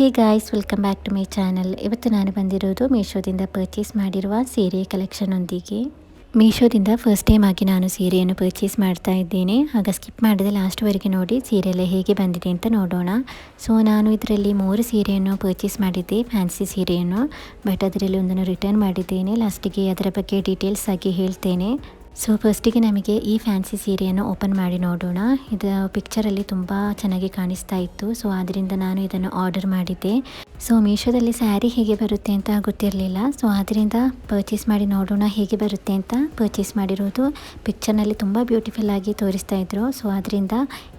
Hey guys welcome back to my channel ಇವತ್ತು ನಾನು ಬಂದಿರೋದು ಮೀಶೋದಿಂದ ಪರ್ಚೇಸ್ ಮಾಡಿರುವ ಸೀರೆ ಕಲೆಕ್ಷನೊಂದಿಗೆ ಮೀಶೋದಿಂದ ಫಸ್ಟ್ ಟೈಮ್ ಆಗಿ ನಾನು ಸೀರೆಯನ್ನು ಪರ್ಚೇಸ್ ಮಾಡ್ತಾ ಇದ್ದೇನೆ. ಆಗ ಸ್ಕಿಪ್ ಮಾಡಿದೆ ಲಾಸ್ಟ್ವರೆಗೆ ನೋಡಿ ಸೀರೆ ಎಲ್ಲ ಹೇಗೆ ಬಂದಿದೆ ಅಂತ ನೋಡೋಣ. ಸೊ ನಾನು ಇದರಲ್ಲಿ ಮೂರು ಸೀರೆಯನ್ನು ಪರ್ಚೇಸ್ ಮಾಡಿದ್ದೆ ಫ್ಯಾನ್ಸಿ ಸೀರೆಯನ್ನು. ಬಟ್ ಅದರಲ್ಲಿ ಒಂದನ್ನು ರಿಟರ್ನ್ ಮಾಡಿದ್ದೇನೆ. ಲಾಸ್ಟಿಗೆ ಅದರ ಬಗ್ಗೆ ಡೀಟೇಲ್ಸ್ ಆಗಿ ಹೇಳ್ತೇನೆ. ಸೊ ಫಸ್ಟಿಗೆ ನಮಗೆ ಈ ಫ್ಯಾನ್ಸಿ ಸೀರೆಯನ್ನು ಓಪನ್ ಮಾಡಿ ನೋಡೋಣ. ಇದು ಪಿಕ್ಚರಲ್ಲಿ ತುಂಬ ಚೆನ್ನಾಗಿ ಕಾಣಿಸ್ತಾ ಇತ್ತು. ಸೊ ಆದ್ದರಿಂದ ನಾನು ಇದನ್ನು ಆರ್ಡರ್ ಮಾಡಿದ್ದೆ. ಸೊ ಮೀಶೋದಲ್ಲಿ ಸ್ಯಾರಿ ಹೇಗೆ ಬರುತ್ತೆ ಅಂತ ಗೊತ್ತಿರಲಿಲ್ಲ. ಸೊ ಆದ್ದರಿಂದ ಪರ್ಚೇಸ್ ಮಾಡಿ ನೋಡೋಣ ಹೇಗೆ ಬರುತ್ತೆ ಅಂತ ಪರ್ಚೇಸ್ ಮಾಡಿರೋದು. ಪಿಕ್ಚರ್ನಲ್ಲಿ ತುಂಬ ಬ್ಯೂಟಿಫುಲ್ ಆಗಿ ತೋರಿಸ್ತಾ ಇದ್ರು. ಸೊ ಅದರಿಂದ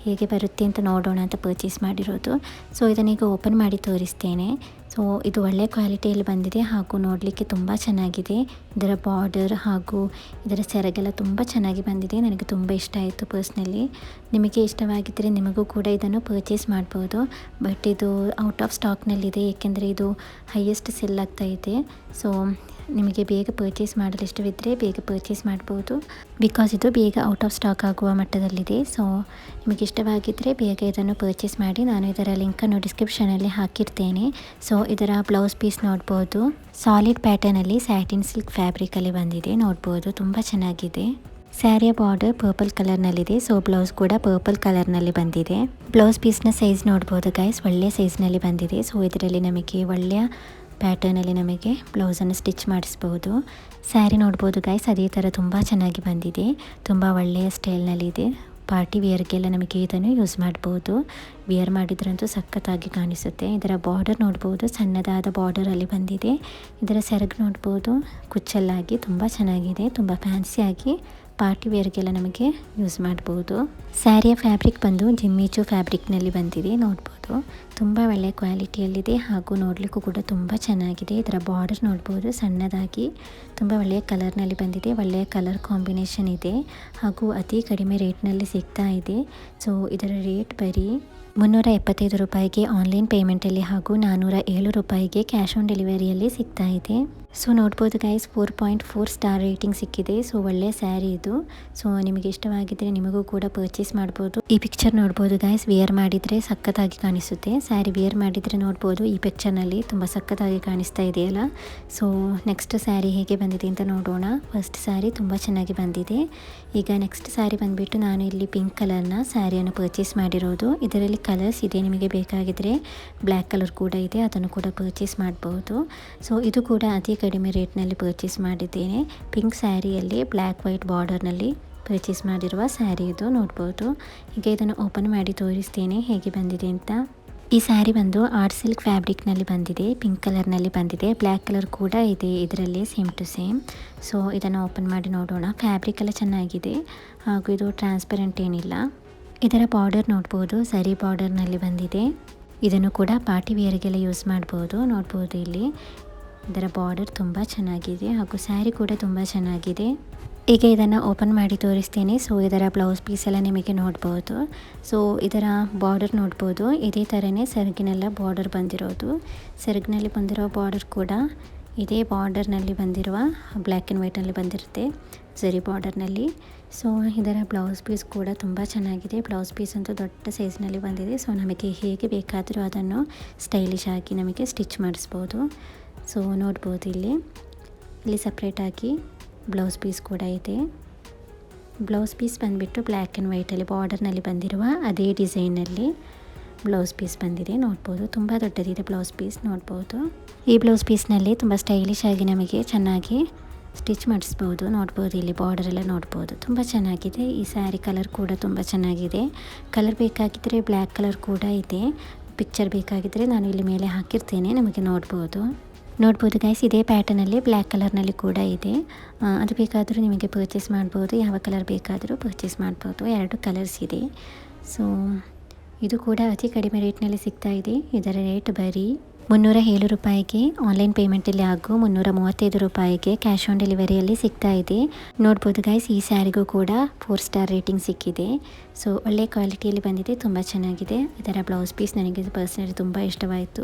ಹೇಗೆ ಬರುತ್ತೆ ಅಂತ ನೋಡೋಣ ಅಂತ ಪರ್ಚೇಸ್ ಮಾಡಿರೋದು. ಸೊ ಇದನ್ನೀಗ ಓಪನ್ ಮಾಡಿ ತೋರಿಸ್ತೇನೆ. ಸೊ ಇದು ಒಳ್ಳೆ ಕ್ವಾಲಿಟಿಯಲ್ಲಿ ಬಂದಿದೆ ಹಾಗೂ ನೋಡಲಿಕ್ಕೆ ತುಂಬ ಚೆನ್ನಾಗಿದೆ. ಇದರ ಬಾರ್ಡರ್ ಹಾಗೂ ಇದರ ಸೆರಗೆಲ್ಲ ತುಂಬ ಚೆನ್ನಾಗಿ ಬಂದಿದೆ. ನನಗೆ ತುಂಬ ಇಷ್ಟ ಆಯಿತು ಪರ್ಸ್ನಲಿ. ನಿಮಗೆ ಇಷ್ಟವಾಗಿದ್ದರೆ ನಿಮಗೂ ಕೂಡ ಇದನ್ನು ಪರ್ಚೇಸ್ ಮಾಡ್ಬೋದು. ಬಟ್ ಇದು ಔಟ್ ಆಫ್ ಸ್ಟಾಕ್ನಲ್ಲಿದೆ, ಏಕೆಂದರೆ ಇದು ಹೈಯೆಸ್ಟ್ ಸೆಲ್ ಆಗ್ತಾ ಇದೆ. ಸೊ ನಿಮಗೆ ಬೇಗ ಪರ್ಚೇಸ್ ಮಾಡಲು ಇಷ್ಟವಿದ್ದರೆ ಬೇಗ ಪರ್ಚೇಸ್ ಮಾಡ್ಬೋದು. ಬಿಕಾಸ್ ಇದು ಬೇಗ ಔಟ್ ಆಫ್ ಸ್ಟಾಕ್ ಆಗುವ ಮಟ್ಟದಲ್ಲಿದೆ. ಸೊ ನಿಮಗೆ ಇಷ್ಟವಾಗಿದ್ದರೆ ಬೇಗ ಇದನ್ನು ಪರ್ಚೇಸ್ ಮಾಡಿ ನಾನು ಇದರ ಲಿಂಕನ್ನು ಡಿಸ್ಕ್ರಿಪ್ಷನಲ್ಲಿ ಹಾಕಿರ್ತೇನೆ. ಸೊ ಇದರ ಬ್ಲೌಸ್ ಪೀಸ್ ನೋಡ್ಬೋದು. ಸಾಲಿಡ್ ಪ್ಯಾಟರ್ನಲ್ಲಿ ಸ್ಯಾಟಿನ್ ಸಿಲ್ಕ್ ಫ್ಯಾಬ್ರಿಕಲ್ಲಿ ಬಂದಿದೆ. ನೋಡ್ಬೋದು, ತುಂಬ ಚೆನ್ನಾಗಿದೆ. ಸ್ಯಾರಿಯ ಬಾರ್ಡರ್ ಪರ್ಪಲ್ ಕಲರ್ನಲ್ಲಿದೆ ಸೊ ಬ್ಲೌಸ್ ಕೂಡ ಪರ್ಪಲ್ ಕಲರ್ನಲ್ಲಿ ಬಂದಿದೆ. ಬ್ಲೌಸ್ ಪೀಸ್ನ ಸೈಜ್ ನೋಡ್ಬೋದು ಗೈಸ್ ಒಳ್ಳೆಯ ಸೈಜ್ನಲ್ಲಿ ಬಂದಿದೆ. ಸೊ ಇದರಲ್ಲಿ ನಮಗೆ ಒಳ್ಳೆಯ ಪ್ಯಾಟರ್ನಲ್ಲಿ ನಮಗೆ ಬ್ಲೌಸನ್ನು ಸ್ಟಿಚ್ ಮಾಡಿಸ್ಬೋದು. ಸ್ಯಾರಿ ನೋಡ್ಬೋದು ಗೈಸ್ ಅದೇ ಥರ ತುಂಬ ಚೆನ್ನಾಗಿ ಬಂದಿದೆ. ತುಂಬ ಒಳ್ಳೆಯ ಸ್ಟೈಲ್ನಲ್ಲಿದೆ ಪಾರ್ಟಿ ವಿಯರ್ಗೆಲ್ಲ ನಮಗೆ ಇದನ್ನು ಯೂಸ್ ಮಾಡ್ಬೋದು. ವಿಯರ್ ಮಾಡಿದ್ರಂತೂ ಸಖತ್ತಾಗಿ ಕಾಣಿಸುತ್ತೆ. ಇದರ ಬಾರ್ಡರ್ ನೋಡ್ಬೋದು, ಸಣ್ಣದಾದ ಬಾರ್ಡರಲ್ಲಿ ಬಂದಿದೆ. ಇದರ ಸೆರಗು ನೋಡ್ಬೋದು, ಕುಚ್ಚಲ್ಲಾಗಿ ತುಂಬ ಚೆನ್ನಾಗಿದೆ. ತುಂಬ ಫ್ಯಾನ್ಸಿಯಾಗಿ ಪಾರ್ಟಿ ವೇರ್ಗೆಲ್ಲ ನಮಗೆ ಯೂಸ್ ಮಾಡ್ಬೋದು. ಸ್ಯಾರಿಯ ಫ್ಯಾಬ್ರಿಕ್ ಬಂದು ಜಿಮ್ಮಿಚು ಫ್ಯಾಬ್ರಿಕ್ನಲ್ಲಿ ಬಂದಿದೆ, ನೋಡ್ಬೋದು. ತುಂಬ ಒಳ್ಳೆಯ ಕ್ವಾಲಿಟಿಯಲ್ಲಿದೆ ಹಾಗೂ ನೋಡಲಿಕ್ಕೂ ಕೂಡ ತುಂಬ ಚೆನ್ನಾಗಿದೆ. ಇದರ ಬಾರ್ಡರ್ ನೋಡ್ಬೋದು, ಸಣ್ಣದಾಗಿ ತುಂಬ ಒಳ್ಳೆಯ ಕಲರ್ನಲ್ಲಿ ಬಂದಿದೆ ಒಳ್ಳೆಯ ಕಲರ್ ಕಾಂಬಿನೇಷನ್ ಇದೆ ಹಾಗೂ ಅತಿ ಕಡಿಮೆ ರೇಟ್ನಲ್ಲಿ ಸಿಗ್ತಾ ಇದೆ. ಸೊ, ಇದರ ರೇಟ್ ಬರೀ ಮುನ್ನೂರ ಎಪ್ಪತ್ತೈದು ರೂಪಾಯಿಗೆ ಆನ್ಲೈನ್ ಪೇಮೆಂಟಲ್ಲಿ ಹಾಗೂ ನಾನ್ನೂರ ಏಳು ರೂಪಾಯಿಗೆ ಕ್ಯಾಶ್ ಆನ್ ಡೆಲಿವರಿಯಲ್ಲಿ ಸಿಗ್ತಾ ಇದೆ. ಸೊ ನೋಡ್ಬೋದು guys four point four star rating ಸಿಕ್ಕಿದೆ. ಸೊ ಒಳ್ಳೆ ಸ್ಯಾರಿ ಇದು. ಸೊ ನಿಮಗೆ ಇಷ್ಟವಾಗಿದ್ದರೆ ನಿಮಗೂ ಕೂಡ ಪರ್ಚೇಸ್ ಮಾಡ್ಬೋದು. ಈ ಪಿಕ್ಚರ್ ನೋಡ್ಬೋದು ಗೈಸ್ ವಿಯರ್ ಮಾಡಿದರೆ ಸಖತ್ತಾಗಿ ಕಾಣಿಸುತ್ತೆ. ಸ್ಯಾರಿ ವಿಯರ್ ಮಾಡಿದರೆ ನೋಡ್ಬೋದು, ಈ ಪಿಕ್ಚರ್ನಲ್ಲಿ ತುಂಬ ಸಖತ್ತಾಗಿ ಕಾಣಿಸ್ತಾ ಇದೆಯಲ್ಲ ಸೊ ನೆಕ್ಸ್ಟ್ ಸ್ಯಾರಿ ಹೇಗೆ ಬಂದಿದೆ ಅಂತ ನೋಡೋಣ. ಫಸ್ಟ್ ಸ್ಯಾರಿ ತುಂಬ ಚೆನ್ನಾಗಿ ಬಂದಿದೆ. ಈಗ ನೆಕ್ಸ್ಟ್ ಸ್ಯಾರಿ ಬಂದುಬಿಟ್ಟು ನಾನು ಇಲ್ಲಿ ಪಿಂಕ್ ಕಲರ್ನ ಸ್ಯಾರಿಯನ್ನು ಪರ್ಚೇಸ್ ಮಾಡಿರೋದು. ಇದರಲ್ಲಿ ಕಲರ್ಸ್ ಇದೆ ನಿಮಗೆ ಬೇಕಾಗಿದ್ದರೆ ಬ್ಲ್ಯಾಕ್ ಕಲರ್ ಕೂಡ ಇದೆ, ಅದನ್ನು ಕೂಡ ಪರ್ಚೇಸ್ ಮಾಡ್ಬೋದು. ಸೊ ಇದು ಕೂಡ ಅತಿ ಕಡಿಮೆ ರೇಟ್ನಲ್ಲಿ ಪರ್ಚೇಸ್ ಮಾಡಿದ್ದೇನೆ. ಪಿಂಕ್ ಸ್ಯಾರಿಯಲ್ಲಿ ಬ್ಲ್ಯಾಕ್ ವೈಟ್ ಬಾರ್ಡರ್ನಲ್ಲಿ ಪರ್ಚೇಸ್ ಮಾಡಿರುವ ಸ್ಯಾರಿ ಇದು. ನೋಡ್ಬೋದು. ಈಗ ಇದನ್ನು ಓಪನ್ ಮಾಡಿ ತೋರಿಸ್ತೇನೆ ಹೇಗೆ ಬಂದಿದೆ ಅಂತ. ಈ ಸ್ಯಾರಿ ಬಂದು ಆರ್ಟ್ ಸಿಲ್ಕ್ ಫ್ಯಾಬ್ರಿಕ್ನಲ್ಲಿ ಬಂದಿದೆ. ಪಿಂಕ್ ಕಲರ್ನಲ್ಲಿ ಬಂದಿದೆ. ಬ್ಲ್ಯಾಕ್ ಕಲರ್ ಕೂಡ ಇದೆ. ಇದರಲ್ಲಿ ಸೇಮ್ ಟು ಸೇಮ್ ಸೊ ಇದನ್ನು ಓಪನ್ ಮಾಡಿ ನೋಡೋಣ. ಫ್ಯಾಬ್ರಿಕ್ ಎಲ್ಲ ಚೆನ್ನಾಗಿದೆ. ಹಾಗೂ ಇದು ಟ್ರಾನ್ಸ್ಪರೆಂಟ್ ಏನಿಲ್ಲ. ಇದರ ಬಾರ್ಡರ್ ನೋಡ್ಬೋದು. ಸರಿ ಬಾರ್ಡರ್ನಲ್ಲಿ ಬಂದಿದೆ. ಇದನ್ನು ಕೂಡ ಪಾರ್ಟಿ ವೇರ್ಗೆಲ್ಲ ಯೂಸ್ ಮಾಡ್ಬೋದು. ನೋಡ್ಬೋದು ಇಲ್ಲಿ. ಇದರ ಬಾರ್ಡರ್ ತುಂಬ ಚೆನ್ನಾಗಿದೆ ಹಾಗೂ ಸ್ಯಾರಿ ಕೂಡ ತುಂಬ ಚೆನ್ನಾಗಿದೆ. ಈಗ ಇದನ್ನು ಓಪನ್ ಮಾಡಿ ತೋರಿಸ್ತೇನೆ. ಸೊ ಇದರ ಬ್ಲೌಸ್ ಪೀಸ್ ಎಲ್ಲ ನಿಮಗೆ ನೋಡ್ಬೋದು. ಸೊ ಇದರ ಬಾರ್ಡರ್ ನೋಡ್ಬೋದು. ಇದೇ ಥರನೇ ಸೆರಗಿನೆಲ್ಲ ಬಾರ್ಡರ್ ಬಂದಿರೋದು. ಸೆರಗಿನಲ್ಲಿ ಬಂದಿರೋ ಬಾರ್ಡರ್ ಕೂಡ ಇದೇ ಬಾರ್ಡರ್ನಲ್ಲಿ ಬಂದಿರುವ ಬ್ಲ್ಯಾಕ್ ಆ್ಯಂಡ್ ವೈಟಲ್ಲಿ ಬಂದಿರುತ್ತೆ ಸರಿ ಬಾರ್ಡರ್ನಲ್ಲಿ. ಸೊ ಇದರ ಬ್ಲೌಸ್ ಪೀಸ್ ಕೂಡ ತುಂಬ ಚೆನ್ನಾಗಿದೆ. ಬ್ಲೌಸ್ ಪೀಸ್ ಅಂತೂ ದೊಡ್ಡ ಸೈಜ್ನಲ್ಲಿ ಬಂದಿದೆ. ಸೊ ನಮಗೆ ಹೇಗೆ ಬೇಕಾದರೂ ಅದನ್ನು ಸ್ಟೈಲಿಶ್ ಆಗಿ ನಮಗೆ ಸ್ಟಿಚ್ ಮಾಡಿಸ್ಬೋದು. ಸೊ ನೋಡ್ಬೋದು ಇಲ್ಲಿ. ಇಲ್ಲಿ ಸಪ್ರೇಟಾಗಿ ಬ್ಲೌಸ್ ಪೀಸ್ ಕೂಡ ಇದೆ. ಬ್ಲೌಸ್ ಪೀಸ್ ಬಂದುಬಿಟ್ಟು ಬ್ಲ್ಯಾಕ್ ಆ್ಯಂಡ್ ವೈಟಲ್ಲಿ ಬಾರ್ಡರ್ನಲ್ಲಿ ಬಂದಿರುವ ಅದೇ ಡಿಸೈನಲ್ಲಿ ಬ್ಲೌಸ್ ಪೀಸ್ ಬಂದಿದೆ. ನೋಡ್ಬೋದು, ತುಂಬ ದೊಡ್ಡದಿದೆ ಬ್ಲೌಸ್ ಪೀಸ್ ನೋಡ್ಬೋದು. ಈ ಬ್ಲೌಸ್ ಪೀಸ್ನಲ್ಲಿ ತುಂಬ ಸ್ಟೈಲಿಶ್ ಆಗಿ ನಮಗೆ ಚೆನ್ನಾಗಿ ಸ್ಟಿಚ್ ಮಾಡಿಸ್ಬೋದು. ನೋಡ್ಬೋದು, ಇಲ್ಲಿ ಬಾರ್ಡರ್ ಎಲ್ಲ ನೋಡ್ಬೋದು. ತುಂಬ ಚೆನ್ನಾಗಿದೆ. ಈ ಸ್ಯಾರಿ ಕಲರ್ ಕೂಡ ತುಂಬ ಚೆನ್ನಾಗಿದೆ. ಕಲರ್ ಬೇಕಾಗಿದ್ದರೆ ಬ್ಲ್ಯಾಕ್ ಕಲರ್ ಕೂಡ ಇದೆ. ಪಿಕ್ಚರ್ ಬೇಕಾಗಿದ್ದರೆ ನಾನು ಇಲ್ಲಿ ಮೇಲೆ ಹಾಕಿರ್ತೇನೆ, ನಮಗೆ ನೋಡ್ಬೋದು. ನೋಡ್ಬೋದು ಗೈಸ್ ಇದೇ ಪ್ಯಾಟರ್ನಲ್ಲಿ ಬ್ಲ್ಯಾಕ್ ಕಲರ್ನಲ್ಲಿ ಕೂಡ ಇದೆ. ಅದು ಬೇಕಾದರೂ ನಿಮಗೆ ಪರ್ಚೇಸ್ ಮಾಡ್ಬೋದು, ಯಾವ ಕಲರ್ ಬೇಕಾದರೂ ಪರ್ಚೇಸ್ ಮಾಡ್ಬೋದು, ಎರಡು ಕಲರ್ಸ್ ಇದೆ. ಸೊ ಇದು ಕೂಡ ಅತಿ ಕಡಿಮೆ ರೇಟ್ನಲ್ಲಿ ಸಿಗ್ತಾ ಇದೆ. ಇದರ ರೇಟ್ ಬರೀ ಮುನ್ನೂರ ಏಳು ರೂಪಾಯಿಗೆ ಆನ್ಲೈನ್ ಪೇಮೆಂಟಲ್ಲಿ ಹಾಗೂ ಮುನ್ನೂರ ಮೂವತ್ತೈದು ರೂಪಾಯಿಗೆ ಕ್ಯಾಶ್ ಆನ್ ಡೆಲಿವರಿಯಲ್ಲಿ ಸಿಗ್ತಾ ಇದೆ. ನೋಡ್ಬೋದು ಗೈಸ್ ಈ ಸ್ಯಾರಿಗೂ ಕೂಡ ಫೋರ್ ಸ್ಟಾರ್ ರೇಟಿಂಗ್ ಸಿಕ್ಕಿದೆ. ಸೊ ಒಳ್ಳೆ ಕ್ವಾಲಿಟಿಯಲ್ಲಿ ಬಂದಿದೆ, ತುಂಬ ಚೆನ್ನಾಗಿದೆ. ಇದರ ಬ್ಲೌಸ್ ಪೀಸ್ ನನಗೆ ಪರ್ಸ್ನಲಿ ತುಂಬ ಇಷ್ಟವಾಯಿತು.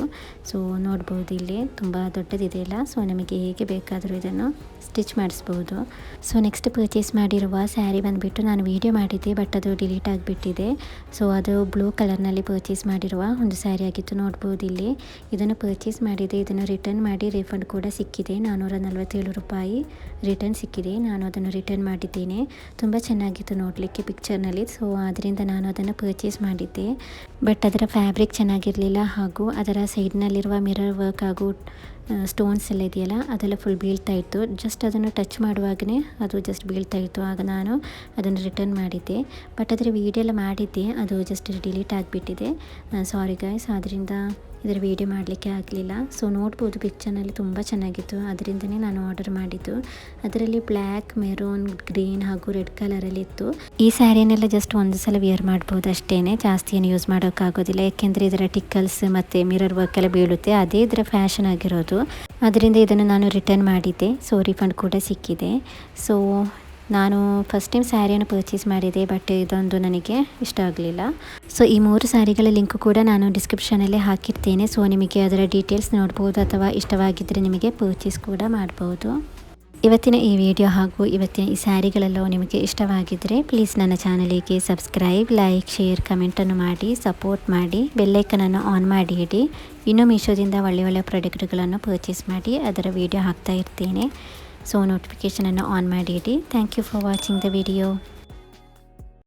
ಸೊ ನೋಡ್ಬೋದು ಇಲ್ಲಿ, ತುಂಬ ದೊಡ್ಡದಿದೆ ಅಲ್ಲ? ಸೊ ನಮಗೆ ಹೇಗೆ ಬೇಕಾದರೂ ಇದನ್ನು ಸ್ಟಿಚ್ ಮಾಡಿಸ್ಬೋದು. ಸೊ ನೆಕ್ಸ್ಟ್ ಪರ್ಚೇಸ್ ಮಾಡಿರುವ ಸ್ಯಾರಿ ಬಂದುಬಿಟ್ಟು ನಾನು ವೀಡಿಯೋ ಮಾಡಿದ್ದೆ ಬಟ್ ಅದು ಡಿಲೀಟ್ ಆಗಿಬಿಟ್ಟಿದೆ. ಸೊ ಅದು ಬ್ಲೂ ಕಲರ್ನಲ್ಲಿ ಪರ್ಚೇಸ್ ಮಾಡಿರುವ ಒಂದು ಸ್ಯಾರಿ ಆಗಿತ್ತು. ನೋಡ್ಬೋದು ಇಲ್ಲಿ, ಇದನ್ನು ಪರ್ಚೇಸ್ ಮಾಡಿದೆ, ಇದನ್ನು ರಿಟರ್ನ್ ಮಾಡಿ ರಿಫಂಡ್ ಕೂಡ ಸಿಕ್ಕಿದೆ. ನಾನ್ನೂರ ನಲವತ್ತೇಳು ರೂಪಾಯಿ ರಿಟರ್ನ್ ಸಿಕ್ಕಿದೆ. ನಾನು ಅದನ್ನು ರಿಟರ್ನ್ ಮಾಡಿದ್ದೇನೆ. ತುಂಬ ಚೆನ್ನಾಗಿತ್ತು ನೋಡಲಿಕ್ಕೆ ಪಿಕ್ಚರ್ನಲ್ಲಿ ಸೊ ಆದ್ದರಿಂದ ನಾನು ಅದನ್ನು ಪರ್ಚೇಸ್ ಮಾಡಿದ್ದೆ. ಬಟ್ ಅದರ ಫ್ಯಾಬ್ರಿಕ್ ಚೆನ್ನಾಗಿರಲಿಲ್ಲ. ಹಾಗೂ ಅದರ ಸೈಡ್ನಲ್ಲಿರುವ ಮಿರರ್ ವರ್ಕ್ ಹಾಗೂ ಸ್ಟೋನ್ಸ್ ಎಲ್ಲ ಇದೆಯಲ್ಲ, ಅದೆಲ್ಲ ಫುಲ್ ಬೀಳ್ತಾ ಇತ್ತು. ಜಸ್ಟ್ ಅದನ್ನು ಟಚ್ ಮಾಡುವಾಗಲೇ ಅದು ಜಸ್ಟ್ ಬೀಳ್ತಾ ಇತ್ತು. ಆಗ ನಾನು ಅದನ್ನು ರಿಟರ್ನ್ ಮಾಡಿದ್ದೆ. ಬಟ್ ಅದರ ವೀಡಿಯೋ ಎಲ್ಲ ಮಾಡಿದ್ದೆ. ಅದು ಜಸ್ಟ್ ಡಿಲೀಟ್ ಆಗಿಬಿಟ್ಟಿದೆ. ಸಾರಿ ಗಾಯ್ಸ್ ಆದ್ದರಿಂದ ಇದರ ವೀಡಿಯೋ ಮಾಡಲಿಕ್ಕೆ ಆಗಲಿಲ್ಲ. ಸೊ ನೋಡ್ಬೋದು ಪಿಕ್ಚರ್ನಲ್ಲಿ ತುಂಬ ಚೆನ್ನಾಗಿತ್ತು. ಅದರಿಂದನೇ ನಾನು ಆರ್ಡರ್ ಮಾಡಿದ್ದು. ಅದರಲ್ಲಿ ಬ್ಲ್ಯಾಕ್ ಮೆರೂನ್ ಗ್ರೀನ್ ಹಾಗೂ ರೆಡ್ ಕಲರಲ್ಲಿ ಇತ್ತು. ಈ ಸ್ಯಾರಿನೆಲ್ಲ ಜಸ್ಟ್ ಒಂದು ಸಲ ವಿಯರ್ ಮಾಡ್ಬೋದು ಅಷ್ಟೇ ಜಾಸ್ತಿ ಏನು ಯೂಸ್ ಮಾಡೋಕ್ಕಾಗೋದಿಲ್ಲ. ಯಾಕೆಂದರೆ ಇದರ ಟಿಕ್ಕಲ್ಸ್ ಮತ್ತು ಮಿರರ್ ವರ್ಕ್ ಎಲ್ಲ ಬೀಳುತ್ತೆ. ಅದೇ ಇದರ ಫ್ಯಾಷನ್ ಆಗಿರೋದು. ಅದರಿಂದ ಇದನ್ನು ನಾನು ರಿಟರ್ನ್ ಮಾಡಿದ್ದೆ. ಸೊ ರಿಫಂಡ್ ಕೂಡ ಸಿಕ್ಕಿದೆ. ಸೊ ನಾನು ಫಸ್ಟ್ ಟೈಮ್ ಸ್ಯಾರಿಯನ್ನು ಪರ್ಚೇಸ್ ಮಾಡಿದೆ ಬಟ್ ಇದೊಂದು ನನಗೆ ಇಷ್ಟ ಆಗಲಿಲ್ಲ. ಸೊ ಈ ಮೂರು ಸ್ಯಾರಿಗಳ ಲಿಂಕ್ ಕೂಡ ನಾನು ಡಿಸ್ಕ್ರಿಪ್ಷನಲ್ಲಿ ಹಾಕಿರ್ತೇನೆ. ಸೊ ನಿಮಗೆ ಅದರ ಡೀಟೇಲ್ಸ್ ನೋಡ್ಬೋದು ಅಥವಾ ಇಷ್ಟವಾಗಿದ್ದರೆ ನಿಮಗೆ ಪರ್ಚೇಸ್ ಕೂಡ ಮಾಡ್ಬೋದು. ಇವತ್ತಿನ ಈ ವಿಡಿಯೋ ಹಾಗೂ ಇವತ್ತಿನ ಈ ಸ್ಯಾರಿಗಳೆಲ್ಲವೂ ನಿಮಗೆ ಇಷ್ಟವಾಗಿದ್ದರೆ ಪ್ಲೀಸ್ ನನ್ನ ಚಾನಲಿಗೆ ಸಬ್ಸ್ಕ್ರೈಬ್, ಲೈಕ್, ಶೇರ್ ಕಮೆಂಟನ್ನು ಮಾಡಿ, ಸಪೋರ್ಟ್ ಮಾಡಿ, ಬೆಲ್ಲೈಕನನ್ನು ಆನ್ ಮಾಡಿ ಇಡಿ. ಇನ್ನೂ ಮೀಶೋದಿಂದ ಒಳ್ಳೆ ಒಳ್ಳೆಯ ಪ್ರಾಡಕ್ಟ್ಗಳನ್ನು ಪರ್ಚೇಸ್ ಮಾಡಿ ಅದರ ವಿಡಿಯೋ ಹಾಕ್ತಾ ಇರ್ತೇನೆ. ಸೊ ನೋಟಿಫಿಕೇಷನನ್ನು ಆನ್ ಮಾಡಿ ಇಡಿ. Thank you for watching the video